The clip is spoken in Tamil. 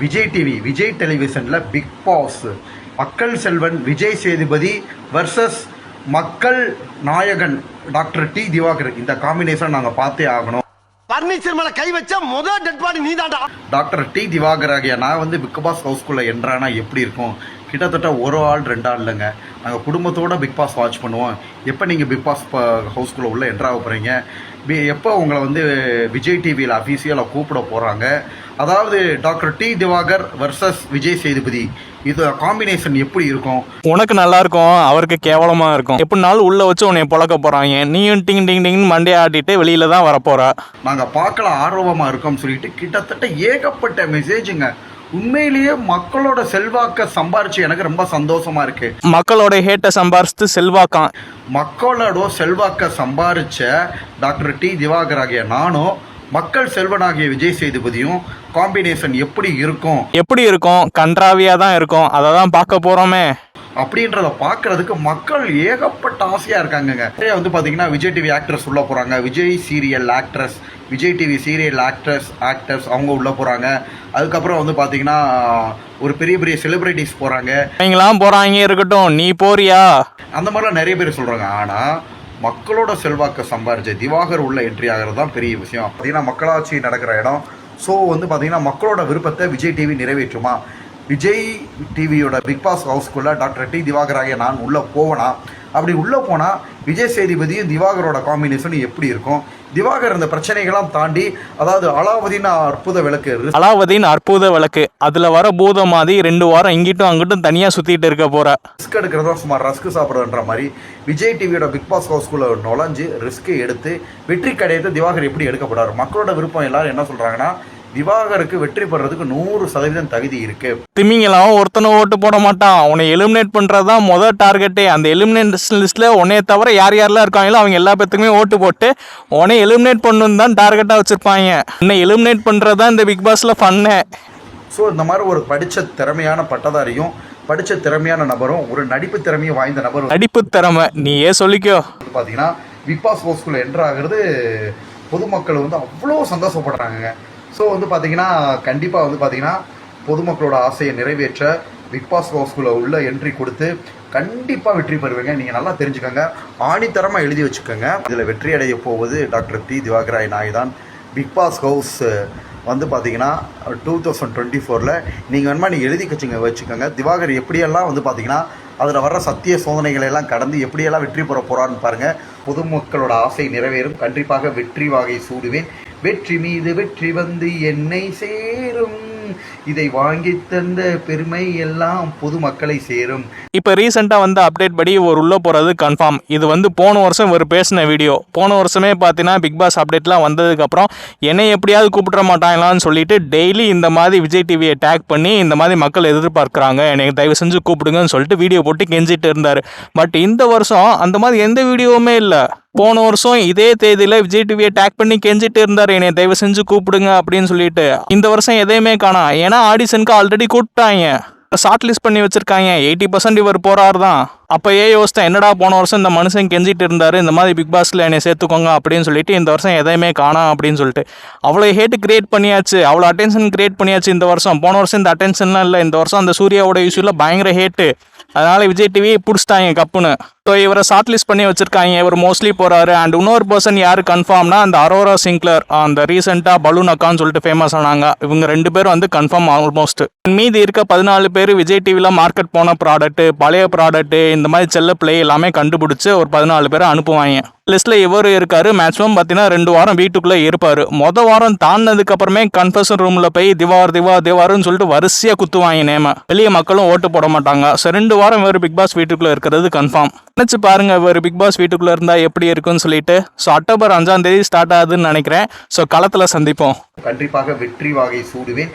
விஜய் டிவி விஜய் டெலிவிஷனில் பிக் பாஸ் மக்கள் செல்வன் விஜய் சேதுபதி வர்சஸ் மக்கள் நாயகன் டாக்டர் டி திவாகர். இந்த காம்பினேஷன் நாங்கள் பார்த்தே ஆகணும். பர்னிச்சர் மேல கை வச்ச முதல் டெட் பாடி நீதான்டா. டாக்டர் டி திவாகர் ஆகிய நான் வந்து பிக் பாஸ் ஹவுஸ்குள்ளே என்றானா எப்படி இருக்கும்? கிட்டத்தட்ட ஒரு ஆள் ரெண்டு ஆள் இல்லைங்க. நாங்கள் குடும்பத்தோட பிக் பாஸ் வாட்ச் பண்ணுவோம். எப்போ நீங்கள் பிக் பாஸ் ஹவுஸ்குள்ளே உள்ள என்ட்ராக போகிறீங்க எப்போ உங்களை வந்து விஜய் டிவியில் அஃபீஷியலாக கூப்பிட போகிறாங்க அதாவது doctor D Divakar versus Vijay Sethupathi. இது காம்பினேஷன் எப்படி இருக்கும்? உனக்கு நல்லா இருக்கும் அவருக்கு கேவலமா இருக்கும். எப்படினாலும் உள்ள வச்சு உன்னை பொழக்க போறாங்க. நீயும் டிங் டிங் டிங் மண்டையை ஆட்டிட்டு வெளியில தான் வரப்போற. நாங்கள் பார்க்கலாம் ஆர்வமாக இருக்கோம்னு சொல்லிட்டு கிட்டத்தட்ட ஏகப்பட்ட மெசேஜுங்க உண்மையிலேயே மக்களோட செல்வாக்க சம்பாரிச்சு எனக்கு ரொம்ப சந்தோஷமா இருக்கு. மக்களோட ஹேட்டை சம்பாரிச்சு செல்வாக்கான் மக்களோட செல்வாக்க சம்பாரிச்ச டாக்டர் டி திவாகர் ஆகிய நானும் மக்கள் செல்வனாகிய விஜய் சேதுபதியும் காம்பினேஷன் எப்படி இருக்கும்? எப்படி இருக்கும்? கன்றாவியா தான் இருக்கும். அதை தான் பார்க்க போறோமே. அப்படின்றத பார்க்கறதுக்கு மக்கள் ஏகப்பட்ட ஆசையா இருக்காங்கங்க. நிறைய வந்து பாத்தீங்கன்னா விஜய் டிவி ஆக்ட்ரஸ் உள்ள போறாங்க. Vijay serial actress Vijay TV serial actress actors அவங்க உள்ள போறாங்க. அதுக்கப்புறம் வந்து பாத்தீங்கன்னா ஒரு பெரிய பெரிய செலிபிரிட்டிஸ் போறாங்க. நீங்களாம் போறாங்க இருக்கட்டும். நீ போறியா? அந்த மாதிரிலாம் நிறைய பேர் சொல்கிறாங்க ஆனால் மக்களோட செல்வாக்க சம்பாரிச்ச திவாகர் உள்ள என்ட்ரி ஆகிறது தான் பெரிய விஷயம். பார்த்தீங்கன்னா மக்களாட்சி நடக்கிற இடம். ஸோ வந்து பார்த்தீங்கன்னா மக்களோட விருப்பத்தை விஜய் டிவி நிறைவேற்றுமா? விஜய் டிவியோட பிக் பாஸ் ஹவுஸ்குள்ளே டாக்டர் டி திவாகர் ஆகிய நான் உள்ளே போவேனா? அப்படி உள்ளே போனால் விஜய் சேதுபதியும் திவாகரோட காம்பினேஷன் எப்படி இருக்கும்? திவாகர் இந்த பிரச்சனைகள்லாம் தாண்டி அதாவது அலாவுதீன் அற்புத விளக்கு அலாவுதீன் அற்புத விளக்கு. அதுல வர பூதம் மாதிரி ரெண்டு வாரம் இங்கிட்டும் அங்கிட்டும் தனியா சுத்திட்டு இருக்க போற. ரிஸ்க் எடுக்கிறதா சும்மா ரஸ்க் சாப்பிட்றதுன்ற மாதிரி விஜய் டிவியோட பிக் பாஸ் ஹவுஸ்குள்ளே நுழைஞ்சு ரிஸ்க்கை எடுத்து வெற்றி கடையத்தை திவாகர் எப்படி எடுக்கப்படுறாரு? மக்களோட விருப்பம் எல்லாரும் என்ன சொல்கிறாங்கன்னா திவாகருக்கு வெற்றி பெறதுக்கு நூறு சதவீதம் தகுதி இருக்கு. திமிங்கலாம் ஒருத்தனை ஓட்டு போட மாட்டான். உன்னை எலிமினேட் பண்றது தான் முதல் டார்கெட்டே அந்த எலிமினேஷன் லிஸ்ட்ல உன்னைய தவிர யார் யாரெல்லாம் இருக்காங்களோ அவங்க எல்லா பேத்துக்குமே ஓட்டு போட்டு உன்னை எலிமினேட் பண்ணணும் தான் டார்கெட்டா வச்சிருப்பாங்க. உன்னை எலிமினேட் பண்றது தான் இந்த பிக் பாஸ்ல ஃபன்னு ஸோ இந்த மாதிரி ஒரு படித்த திறமையான பட்டதாரியும் படித்த திறமையான நபரும் ஒரு நடிப்பு திறமையும் வாய்ந்த நபரும். நடிப்பு திறமை. நீ ஏன் சொல்லிக்கோ பார்த்தீங்கன்னா பிக் பாஸ் ஹவுஸ்குள்ளே என்ட்ரு ஆகிறது பொதுமக்கள் வந்து அவ்வளோ சந்தோஷப்படுறாங்க ஸோ வந்து பார்த்தீங்கன்னா கண்டிப்பாக வந்து பார்த்தீங்கன்னா பொதுமக்களோட ஆசையை நிறைவேற்ற பிக் பாஸ் ஹவுஸ்குள்ளே உள்ள என்ட்ரி கொடுத்து கண்டிப்பாக வெற்றி பெறுவீங்க. நீங்கள் நல்லா தெரிஞ்சுக்கோங்க. ஆணித்தரமாக எழுதி வச்சுக்கோங்க. இதில் வெற்றி அடைய போவது டாக்டர் டி திவாகராய் நாய் தான். பிக் பாஸ் ஹவுஸ் வந்து பார்த்தீங்கன்னா டூ தௌசண்ட் டுவெண்ட்டி ஃபோரில் நீங்கள் வேணுமா நீங்கள் எழுதி வச்சுங்க வச்சுக்கோங்க. திவாகர் எப்படியெல்லாம் வந்து பார்த்தீங்கன்னா அதில் வர்ற சத்திய சோதனைகளை எல்லாம் கடந்து எப்படியெல்லாம் வெற்றி பெற போகிறான்னு பாருங்கள் பொதுமக்களோட ஆசை நிறைவேறும். கண்டிப்பாக வெற்றி வாகை சூடுவேன். வெற்றி மீது வெற்றி வந்து என்னை சேரும். இதை வாங்கி தந்த பெருமை எல்லாம் பொதுமக்களை சேரும். இப்போ ரீசெண்டாக வந்து அப்டேட் படி ஒரு உள்ளே போகிறது கன்ஃபார்ம் இது வந்து போன வருஷம் ஒரு பேசின வீடியோ போன வருஷமே பார்த்தீங்கன்னா பிக் பாஸ் அப்டேட்லாம் வந்ததுக்கப்புறம் என்னை எப்படியாவது கூப்பிட மாட்டாங்களான்னு சொல்லிட்டு டெய்லி இந்த மாதிரி விஜய் டிவியை டேக் பண்ணி இந்த மாதிரி மக்கள் எதிர்பார்க்குறாங்க. எனக்கு தயவு செஞ்சு கூப்பிடுங்கன்னு சொல்லிட்டு வீடியோ போட்டு கெஞ்சிட்டு இருந்தார். பட் இந்த வருஷம் அந்த மாதிரி எந்த வீடியோவுமே இல்லை. போன வருஷம் இதே தேதியில் விஜய் டிவியை டேக் பண்ணி கெஞ்சிட்டு இருந்தார். என்னை தயவு செஞ்சு கூப்பிடுங்க அப்படின்னு சொல்லிட்டு. இந்த வருஷம் எதையுமே காணா. ஏன்னா ஆடிஷனுக்கு ஆல்ரெடி கூப்பிட்டாங்க. ஷார்ட் லிஸ்ட் பண்ணி வச்சிருக்காங்க. எயிட்டி பர்சன்ட் இவர் போறாரு தான் அப்போ ஏ யோசித்தேன் என்னடா போன வருஷம் இந்த மனுஷன் கெஞ்சிட்டு இருந்தார் இந்த மாதிரி பிக் பாஸில் என்னை சேர்த்துக்கோங்க அப்படின்னு சொல்லிட்டு இந்த வருஷம் எதையுமே காணாம் அப்படின்னு சொல்லிட்டு. அவ்வளோ ஹேட் கிரியேட் பண்ணியாச்சு அவ்வளோ அட்டென்ஷன் கிரியேட் பண்ணியாச்சு இந்த வருஷம். போன வருஷம் இந்த அட்டென்ஷன்லாம் இல்லை இந்த வருஷம் அந்த சூர்யாவோட இஷ்யூவில் பயங்கர ஹேட்டு அதனால் விஜய் டிவி பிடிச்சிட்டாங்க கப்புன்னு. ஸோ இவரை ஷார்ட் லிஸ்ட் பண்ணி வச்சிருக்காங்க. இவர் மோஸ்ட்லி போகிறாரு அண்ட் இன்னொரு பர்சன் யார் கன்ஃபார்ம்னா அந்த அரோரா சிங்க்லர் அந்த ரீசெண்டாக பலூன் அக்கான்னு சொல்லிட்டு ஃபேமஸ் ஆனாங்க. இவங்க ரெண்டு பேரும் வந்து கன்ஃபார்ம் ஆல்மோஸ்ட் மீதி இருக்க பதினாலு பேர் விஜய் டிவியில் மார்க்கெட் போன ப்ராடக்ட்டு பழைய ப்ராடக்ட்டு இந்த மாதிரி செல்ல பிளே எல்லாமே கண்டுபிடிச்சு ஒரு பதினாலு பேரை அனுப்புவாங்க. லிஸ்ட்ல இவர் இருக்காரு மேக்ஸிமம் பார்த்தீங்கன்னா ரெண்டு வாரம் வீட்டுக்குள்ளே இருப்பார். மொத வாரம் தாண்டினதுக்கப்புறமே கன்ஃபர்ஷன் ரூமில் போய் திவார் திவா திவாருன்னு சொல்லிட்டு வரிசையாக குத்துவாங்க நேம. வெளியே மக்களும் ஓட்டு போட மாட்டாங்க. ஸோ ரெண்டு வாரம் இவர் பிக் பாஸ் வீட்டுக்குள்ளே இருக்கிறது கன்ஃபார்ம் நினச்சி பாருங்க இவர் பிக் பாஸ் வீட்டுக்குள்ளே இருந்தால் எப்படி இருக்குன்னு சொல்லிட்டு. ஸோ அக்டோபர் அஞ்சாம் தேதி ஸ்டார்ட் ஆகுதுன்னு நினைக்கிறேன். ஸோ களத்தில் சந்திப்போம். கண்டிப்பாக வெற்றி வாகை சூடுவேன்.